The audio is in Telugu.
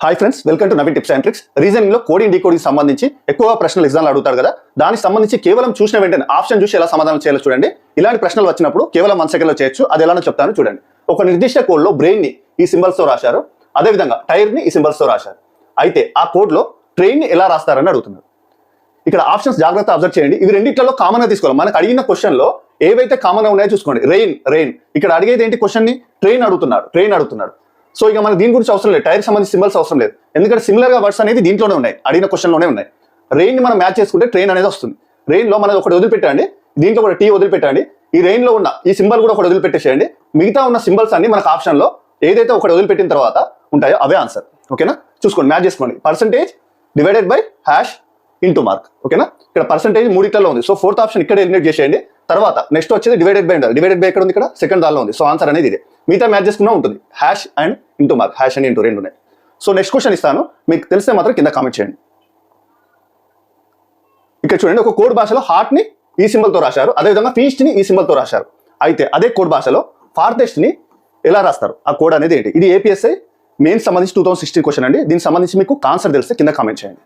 Hi friends welcome to Naveen tips and tricks రీజనింగ్లో coding decoding సంబంధించి ఎక్కువగా ప్రశ్నలు ఎగ్జామ్లు అడుగుతారు కదా? దానికి సంబంధించి కేవలం చూసిన వెంటనే ఆప్షన్ చూసి ఎలా సమాధానం చేయాలో చూడండి. ఇలాంటి ప్రశ్నలు వచ్చినప్పుడు కేవలం వన్ సెకండ్లో చేయొచ్చు. అది ఎలానో చెప్తాను చూడండి. ఒక నిర్దిష్ట కోడ్లో బ్రెయిన్ని ఈ సింబల్స్తో రాశారు. అదేవిధంగా టైర్ని ఈ సింబల్స్తో రాశారు. అయితే ఆ కోడ్లో ట్రైన్ని ఎలా రాస్తారని అడుగుతున్నారు. ఇక్కడ ఆప్షన్స్ జాగ్రత్త అబ్జర్వ్ చేయండి. ఇవి రెండిట్లలో కామన్గా తీసుకోవాలి. మనకు అడిగిన క్వశ్చన్లో ఏవైతే కామన్గా ఉన్నాయో చూసుకోండి. రెయిన్ రెయిన్ ఇక్కడ అడిగేది ఏంటి క్వశ్చన్ని? ట్రైన్ అడుగుతున్నాడు ట్రైన్ అడుగుతున్నాడు. సో ఇక మనకి దీని గురించి అవసరం లేదు. టైర్ సంబంధించి సింబల్స్ అవసరం లేదు. ఎందుకంటే సిమిలర్గా వర్డ్స్ అనేది దీంట్లోనే ఉన్నాయి. అడిగిన క్వశ్చన్లోనే ఉన్నాయి. రెయిన్ని మనం మ్యాచ్ చేసుకుంటే ట్రైన్ అనేది వస్తుంది. రెయిన్లో మనం ఒకటి వదిలిపెట్టండి. దీంట్లో కూడా టీ వదిలిపెట్టండి. ఈ రెయిన్లో ఉన్న ఈ సింబల్ కూడా ఒకటి వదిలిపెట్టేసేయండి. మిగతా ఉన్న సింబల్స్ అన్ని మనకు ఆప్షన్లో ఏదైతే ఒకటి వదిలిపెట్టిన తర్వాత ఉంటాయో అవే ఆన్సర్ ఓకేనా? చూసుకోండి మ్యాచ్ చేసుకోండి. Percentage divided by hash into mark ఓకేనా? ఇక్కడ పర్సంటేజ్ మూడిట్లలో ఉంది. సో ఫోర్త్ ఆప్షన్ ఇక్కడ ఎలిమినేట్ చేసేయండి. తర్వాత నెక్స్ట్ వచ్చేది డివైడెడ్ బై ఉండాలి డివైడెడ్ బై ఎక్కడ ఉంది ఇక్కడ? సెకండ్ దానిలో ఉంది. సో ఆన్సర్ అనేది ఇదే. మిగతా మ్యాచ్ చేసుకున్నా ఉంటుంది. Hash and into mark hash and into రెండు ఉన్నాయి. సో నెక్స్ట్ క్వశ్చన్ ఇస్తాను. మీకు తెలిస్తే మాత్రం కింద కామెంట్ చేయండి. ఇక్కడ చూడండి ఒక కోడ్ భాషలో హార్ట్ని ఈ సింబల్తో రాశారు. అదేవిధంగా ఫీస్ట్ని ఈ సింబల్తో రాశారు. అయితే అదే కోడ్ భాషలో ఫార్టెస్ట్ని ఎలా రాస్తారు? ఆ కోడ్ అనేది ఏంటి? ఇది ఏపీఎస్ఐ మెయిన్ సంబంధించి టూ థౌసండ్ సిక్స్టీన్ క్వశ్చన్ అండి. దీనికి సంబంధించి మీకు కాన్సర్ తెలిస్తే కింద కామెంట్ చేయండి.